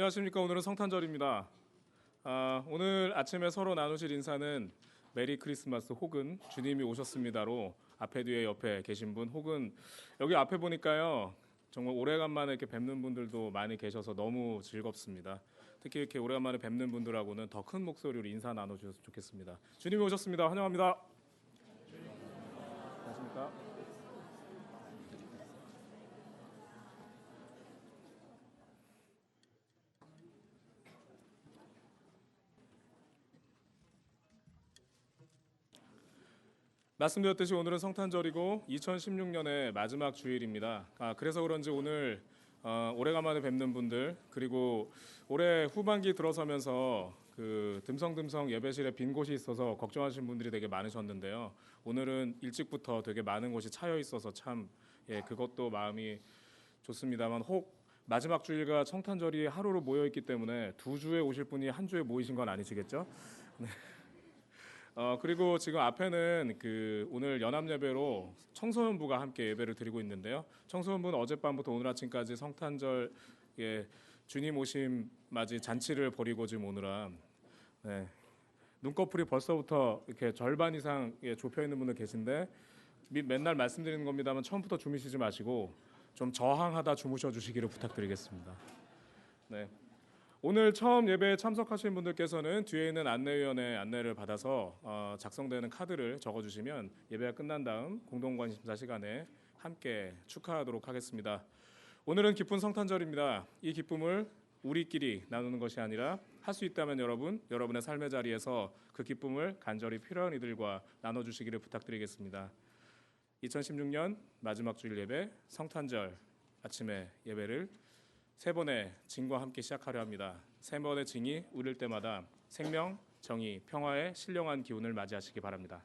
안녕하십니까. 오늘은 성탄절입니다. 아, 오늘 아침에 서로 나누실 인사는 메리 크리스마스 혹은 주님이 오셨습니다로 앞에 뒤에 옆에 계신 분 혹은 여기 앞에 보니까요 정말 오래간만에 이렇게 뵙는 분들도 많이 계셔서 너무 즐겁습니다. 특히 이렇게 오래간만에 뵙는 분들하고는 더 큰 목소리로 인사 나눠주셨으면 좋겠습니다. 주님이 오셨습니다. 환영합니다. 안녕하십니까? 말씀드렸듯이 오늘은 성탄절이고 2016년의 마지막 주일입니다. 아, 그래서 그런지 오늘 어, 오래간만에 뵙는 분들 그리고 올해 후반기 들어서면서 그 듬성듬성 예배실에 빈 곳이 있어서 걱정하시는 분들이 되게 많으셨는데요. 오늘은 일찍부터 되게 많은 곳이 차여 있어서 참 예, 그것도 마음이 좋습니다만 혹 마지막 주일과 성탄절이 하루로 모여 있기 때문에 두 주에 오실 분이 한 주에 모이신 건 아니시겠죠? 네. 어 그리고 지금 앞에는 그 오늘 연합 예배로 청소년부가 함께 예배를 드리고 있는데요. 청소년부는 어젯밤부터 오늘 아침까지 성탄절 예, 주님 오심 맞이 잔치를 벌이고 지금 오느라 네. 눈꺼풀이 벌써부터 이렇게 절반 이상 예, 좁혀 있는 분들 계신데 미- 맨날 말씀드리는 겁니다만 처음부터 주무시지 마시고 좀 저항하다 주무셔 주시기를 부탁드리겠습니다. 네. 오늘 처음 예배에 참석하신 분들께서는 뒤에 있는 안내위원회 안내를 받아서 어, 작성되는 카드를 적어주시면 예배가 끝난 다음 공동관심사 시간에 함께 축하하도록 하겠습니다. 오늘은 기쁜 성탄절입니다. 이 기쁨을 우리끼리 나누는 것이 아니라 할 수 있다면 여러분, 여러분의 삶의 자리에서 그 기쁨을 간절히 필요한 이들과 나눠주시기를 부탁드리겠습니다. 2016년 마지막 주일 예배 성탄절 아침에 예배를 세 번의 징과 함께 시작하려 합니다. 세 번의 징이 울릴 때마다 생명, 정의, 평화의 신령한 기운을 맞이하시기 바랍니다.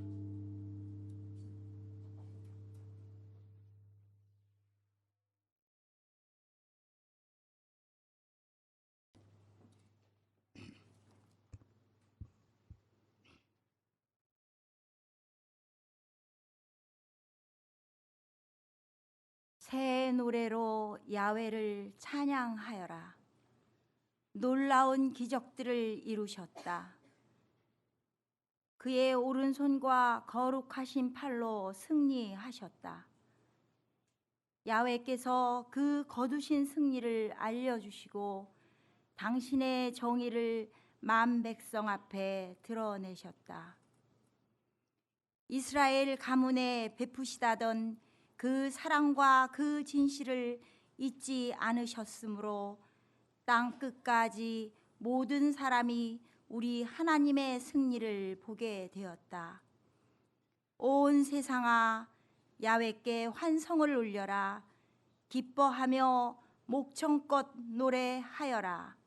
새 노래로 야외를 찬양하여라. 놀라운 기적들을 이루셨다. 그의 오른손과 거룩하신 팔로 승리하셨다. 야외께서 그 거두신 승리를 알려주시고 당신의 정의를 만 백성 앞에 드러내셨다. 이스라엘 가문에 베푸시다던 그 사랑과 그 진실을 잊지 않으셨으므로 땅 끝까지 모든 사람이 우리 하나님의 승리를 보게 되었다. 온 세상아 야외께 환성을 울려라 기뻐하며 목청껏 노래하여라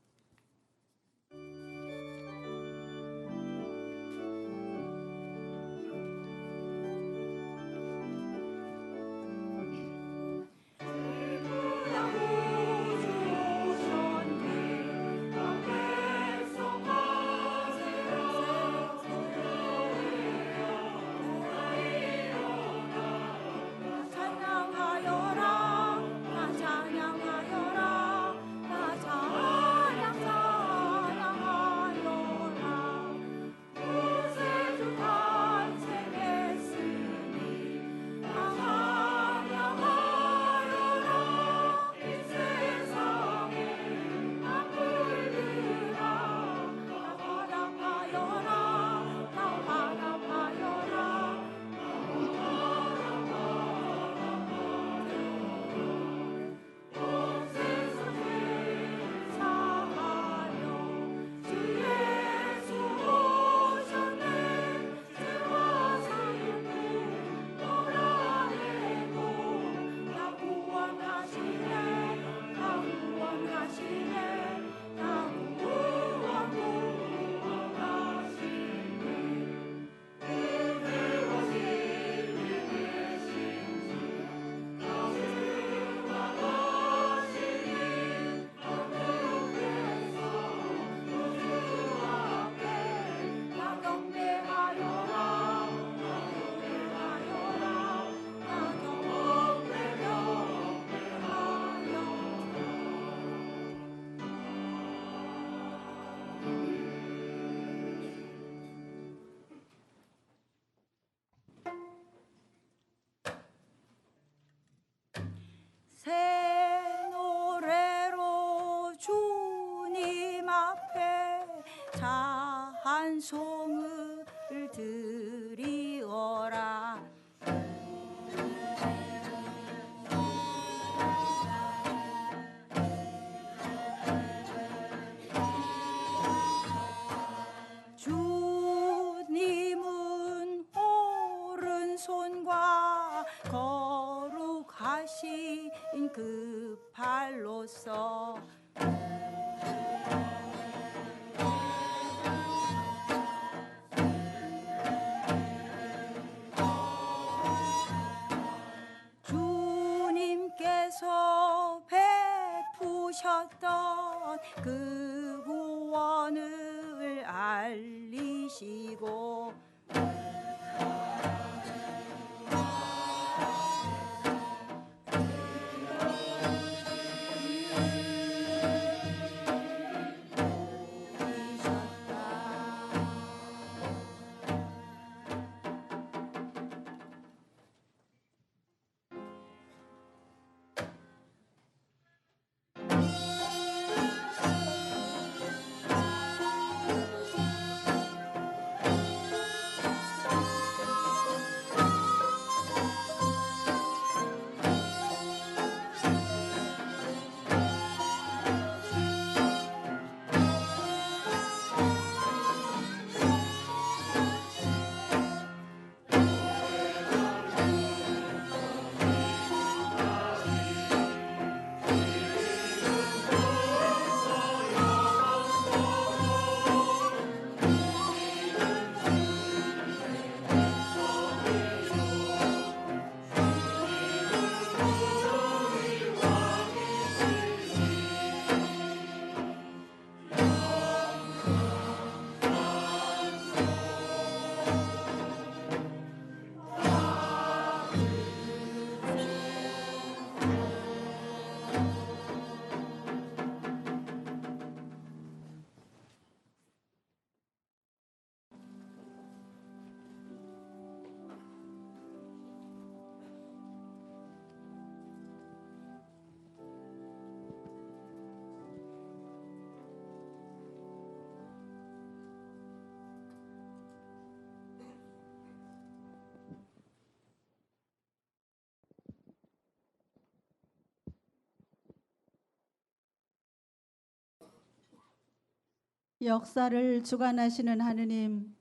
역사를 주관하시는 하느님,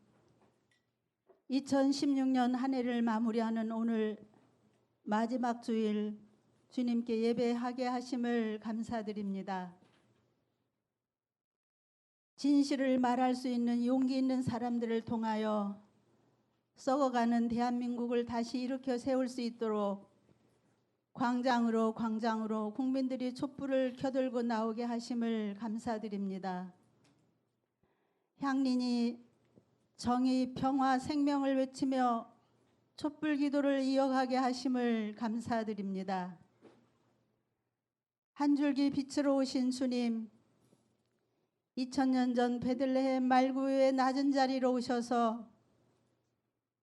2016년 한 해를 마무리하는 오늘 마지막 주일 주님께 예배하게 하심을 감사드립니다. 진실을 말할 수 있는 용기 있는 사람들을 통하여 썩어가는 대한민국을 다시 일으켜 세울 수 있도록 광장으로 광장으로 국민들이 촛불을 켜들고 나오게 하심을 감사드립니다. 향린이 정의, 평화, 생명을 외치며 촛불 기도를 이어가게 하심을 감사드립니다. 한 줄기 빛으로 오신 주님, 2000년 전 베들레헴 말구의 낮은 자리로 오셔서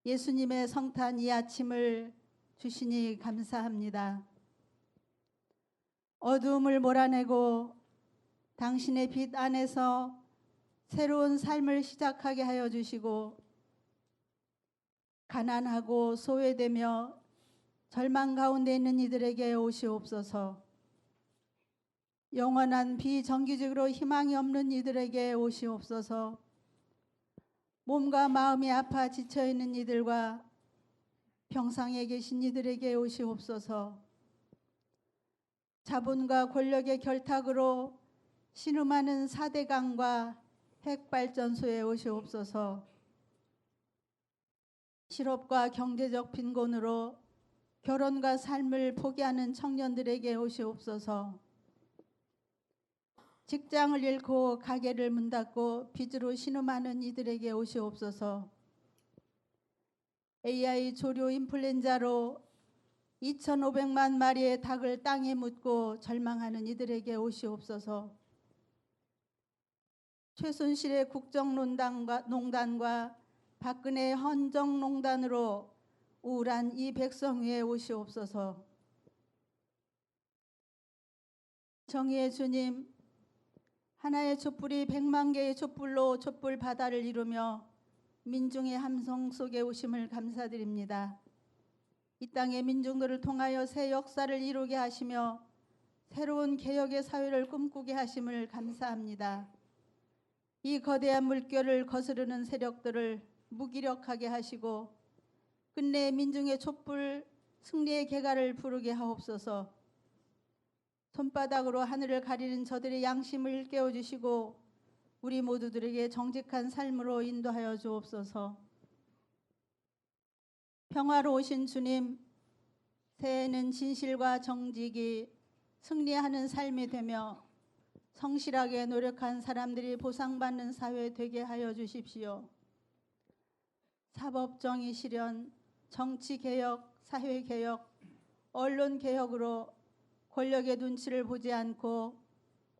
예수님의 성탄 이 아침을 주시니 감사합니다. 어두움을 몰아내고 당신의 빛 안에서 새로운 삶을 시작하게 하여 주시고 가난하고 소외되며 절망 가운데 있는 이들에게 오시옵소서. 영원한 비정규직으로 희망이 없는 이들에게 오시옵소서. 몸과 마음이 아파 지쳐 있는 이들과 병상에 계신 이들에게 오시옵소서. 자본과 권력의 결탁으로 신음하는 사대강과 핵발전소에 오시옵소서. 실업과 경제적 빈곤으로 결혼과 삶을 포기하는 청년들에게 오시옵소서. 직장을 잃고 가게를 문 닫고 빚으로 신음하는 이들에게 오시옵소서. AI 조류 인플루엔자로 2,500만 마리의 닭을 땅에 묻고 절망하는 이들에게 오시옵소서. 최순실의 국정농단과 농단과 박근혜 헌정농단으로 우울한 이 백성 위에 오시옵소서. 정의의 주님, 하나의 촛불이 백만 개의 촛불로 촛불 바다를 이루며 민중의 함성 속에 오심을 감사드립니다. 이 땅의 민중들을 통하여 새 역사를 이루게 하시며 새로운 개혁의 사회를 꿈꾸게 하심을 감사합니다. 이 거대한 물결을 거스르는 세력들을 무기력하게 하시고 끝내 민중의 촛불 승리의 개가를 부르게 하옵소서. 손바닥으로 하늘을 가리는 저들의 양심을 깨워 주시고 우리 모두들에게 정직한 삶으로 인도하여 주옵소서. 평화로 오신 주님, 새해에는 진실과 정직이 승리하는 삶이 되며 성실하게 노력한 사람들이 보상받는 사회 되게 하여 주십시오. 사법 정의 실현, 정치 개혁, 사회 개혁, 언론 개혁으로 권력의 눈치를 보지 않고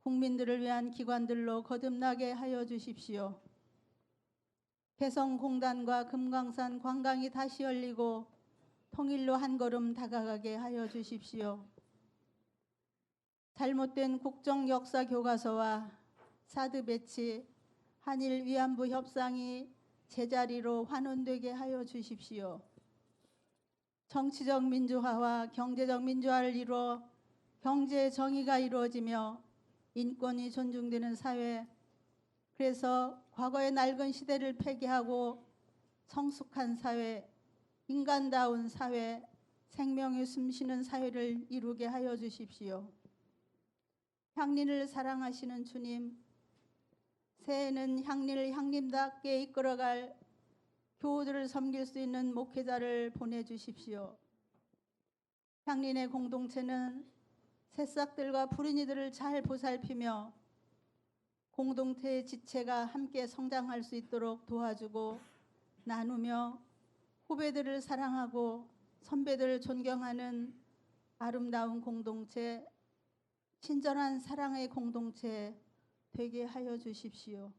국민들을 위한 기관들로 거듭나게 하여 주십시오. 개성공단과 금강산 관광이 다시 열리고 통일로 한 걸음 다가가게 하여 주십시오. 잘못된 국정 역사 교과서와 사드 배치, 한일 위안부 협상이 제자리로 환원되게 하여 주십시오. 정치적 민주화와 경제적 민주화를 이루어 경제 정의가 이루어지며 인권이 존중되는 사회, 그래서 과거의 낡은 시대를 폐기하고 성숙한 사회, 인간다운 사회, 생명이 숨쉬는 사회를 이루게 하여 주십시오. 향린을 사랑하시는 주님, 새해에는 향린을 향림답게 이끌어갈 교우들을 섬길 수 있는 목회자를 보내주십시오. 향린의 공동체는 새싹들과 푸른이들을 잘 보살피며 공동체의 지체가 함께 성장할 수 있도록 도와주고 나누며 후배들을 사랑하고 선배들을 존경하는 아름다운 공동체, 친절한 사랑의 공동체 되게 하여 주십시오.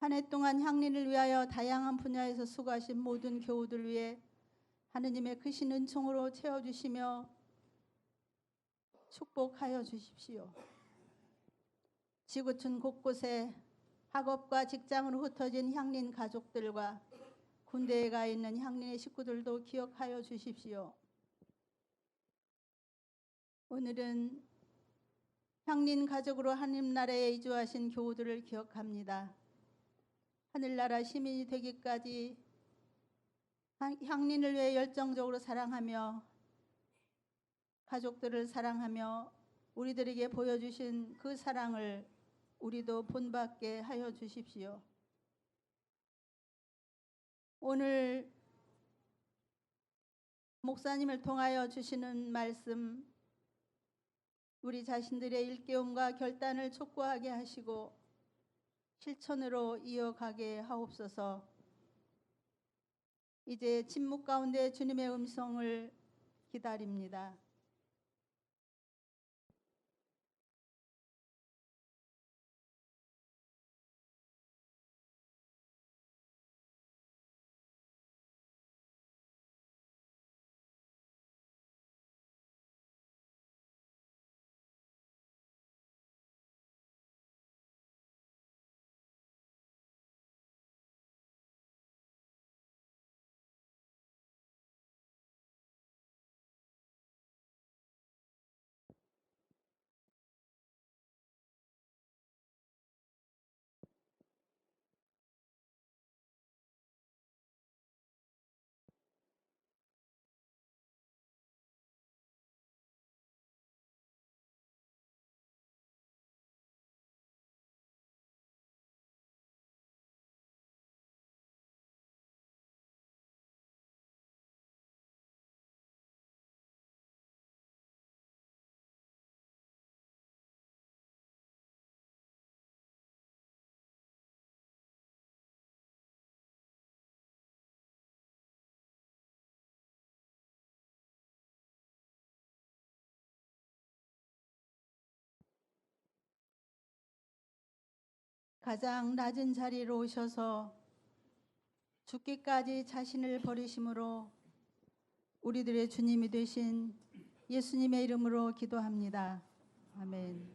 한 해 동안 향린을 위하여 다양한 분야에서 수고하신 모든 교우들 위해 하느님의 크신 은총으로 채워주시며 축복하여 주십시오. 지구촌 곳곳에 학업과 직장으로 흩어진 향린 가족들과 군대에 가 있는 향린의 식구들도 기억하여 주십시오. 오늘은 향린 가족으로 하나님 나라에 이주하신 교우들을 기억합니다. 하늘나라 시민이 되기까지 향- 향린을 위해 열정적으로 사랑하며 가족들을 사랑하며 우리들에게 보여주신 그 사랑을 우리도 본받게 하여 주십시오. 오늘 목사님을 통하여 주시는 말씀 우리 자신들의 일깨움과 결단을 촉구하게 하시고 실천으로 이어가게 하옵소서. 이제 침묵 가운데 주님의 음성을 기다립니다. 가장 낮은 자리로 오셔서 죽기까지 자신을 버리심으로 우리들의 주님이 되신 예수님의 이름으로 기도합니다. 아멘.